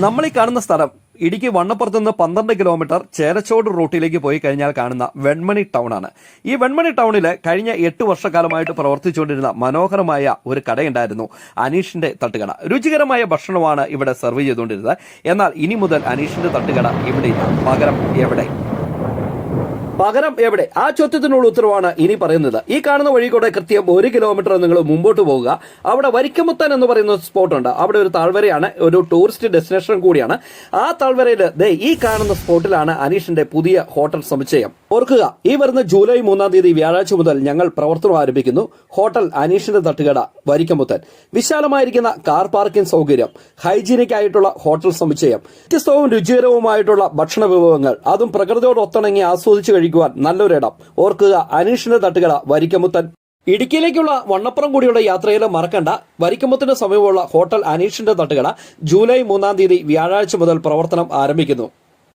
നമ്മൾ ഈ കാണുന്ന സ്ഥലം ഇടുക്കി വണ്ണപ്പുറത്ത് നിന്ന് പന്ത്രണ്ട് കിലോമീറ്റർ ചേരച്ചോട് റൂട്ടിലേക്ക് പോയി കഴിഞ്ഞാൽ കാണുന്ന വെൺമണി ടൗൺ ആണ്. ഈ വെൺമണി ടൗണിൽ കഴിഞ്ഞ എട്ട് വർഷക്കാലമായിട്ട് പ്രവർത്തിച്ചുകൊണ്ടിരുന്ന മനോഹരമായ ഒരു കടയുണ്ടായിരുന്നു അനീഷിന്റെ തട്ടുകട. രുചികരമായ ഭക്ഷണമാണ് ഇവിടെ സെർവ് ചെയ്തുകൊണ്ടിരുന്നത്. എന്നാൽ ഇനി മുതൽ അനീഷിന്റെ തട്ടുകട ഇവിടെ പകരം എവിടെ? പകരം എവിടെ? ആ ചോദ്യത്തിനുള്ള ഉത്തരവാണ് ഇനി പറയുന്നത്. ഈ കാണുന്ന വഴി കൂടെ കൃത്യം ഒരു കിലോമീറ്റർ നിങ്ങൾ മുമ്പോട്ട് പോവുക. അവിടെ വരിക്കമുത്തൻ എന്ന് പറയുന്ന സ്പോട്ട് ഉണ്ട്. അവിടെ ഒരു താഴ്വരയാണ് ഒരു ടൂറിസ്റ്റ് ഡെസ്റ്റിനേഷൻ കൂടിയാണ്. ആ താഴ്വരയിൽ ദേ ഈ കാണുന്ന സ്പോട്ടിലാണ് അനീഷിന്റെ പുതിയ ഹോട്ടൽ സമുച്ചയം. ഓർക്കുക ഈ വരുന്ന ജൂലൈ മൂന്നാം തീയതി വ്യാഴാഴ്ച മുതൽ ഞങ്ങൾ പ്രവർത്തനം ആരംഭിക്കുന്നു. ഹോട്ടൽ അനീഷിന്റെ തട്ടുകട വരിക്കമുത്തൻ. വിശാലമായിരിക്കുന്ന കാർ പാർക്കിംഗ് സൗകര്യം ഹൈജീനിക് ആയിട്ടുള്ള ഹോട്ടൽ സമുച്ചയം വ്യത്യസ്തവും രുചികരവുമായിട്ടുള്ള ഭക്ഷണ വിഭവങ്ങൾ അതും പ്രകൃതിയോട് ഒത്തിണങ്ങി ആസ്വദിച്ചു കഴിക്കുവാൻ നല്ലൊരിടം ഓർക്കുക അനീഷിന്റെ തട്ടുകള വരിക്കമുത്തൻ. ഇടുക്കിയിലേക്കുള്ള വണ്ണപ്പുറം കൂടിയുള്ള യാത്രയിൽ മറക്കണ്ട. വരിക്കമുത്തിന് സമീപമുള്ള ഹോട്ടൽ അനീഷിന്റെ തട്ടുകട ജൂലൈ മൂന്നാം തീയതി വ്യാഴാഴ്ച മുതൽ പ്രവർത്തനം ആരംഭിക്കുന്നു.